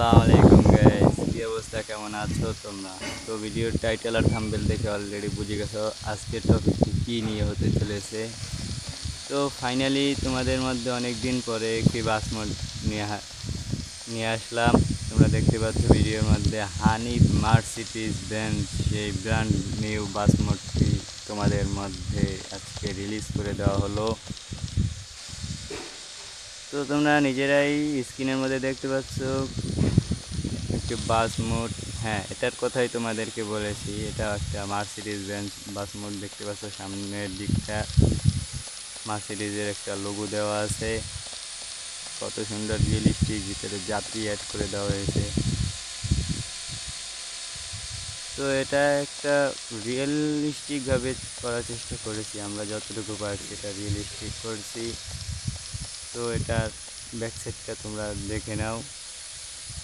আসসালামু আলাইকুম গাইস কি অবস্থা? কেমন আছো তোমরা? তো ভিডিওর টাইটেল আর থাম্বনেল দেখে অলরেডি বুঝে গেছো আজকের টপিকটি কী নিয়ে হতে চলেছে। তো ফাইনালি তোমাদের মধ্যে অনেক দিন পরে একটি বাস নিয়ে নিয়ে আসলাম। তোমরা দেখতে পাচ্ছ ভিডিওর মধ্যে হানি মার্সিটিস ব্র্যান্ড সেই ব্র্যান্ড নিউ বাস তোমাদের মধ্যে আজকে রিলিজ করে দেওয়া হলো। তো তোমরা নিজেরাই স্ক্রিনের মধ্যে দেখতে পাচ্ছ একটি বাস মোড হ্যাঁ এটার কথাই তোমাদেরকে বলেছি। এটা একটা মার্সিডিজ বেঞ্চ বাস মোড, দেখতে পাচ্ছ সামনের দিকটা। মার্সিডিজের একটা লোগো দেওয়া আছে। কত সুন্দর রিয়েলিস্টিক ভিতরে যাত্রী অ্যাড করে দেওয়া হয়েছে। তো এটা একটা রিয়েলিস্টিকভাবে করার চেষ্টা করেছি আমরা, যতটুকু পারছি এটা রিয়েলিস্টিক করছি। তো এটার ব্যাক সাইডটা তোমরা দেখে নাও।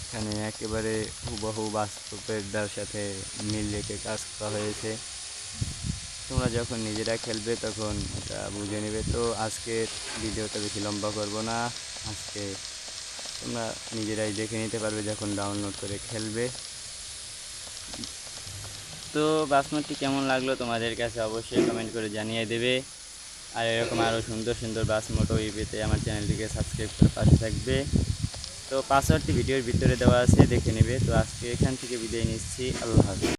এখানে একেবারে হুবহু বাস্তবের সাথে মিল রেখে কাজ করা হয়েছে। তোমরা যখন নিজেরা খেলবে তখন এটা বুঝে নেবে। তো আজকের ভিডিওটা বেশি লম্বা করব না। আজকে তোমরা নিজেরাই দেখে নিতে পারবে যখন ডাউনলোড করে খেলবে। তো বাসমতি কেমন লাগল তোমাদের কাছে অবশ্যই কমেন্ট করে জানিয়ে দেবে। আর এরকম আরও সুন্দর সুন্দর বাস মোটো আমার চ্যানেলটিকে সাবস্ক্রাইব করে পাশে থাকবে। তো পাসওয়ার্ডটি ভিডিওর ভিতরে দেওয়া আছে, দেখে নেবে। তো আজকে এখান থেকে বিদায় নিচ্ছি। আল্লাহ হাফিজ।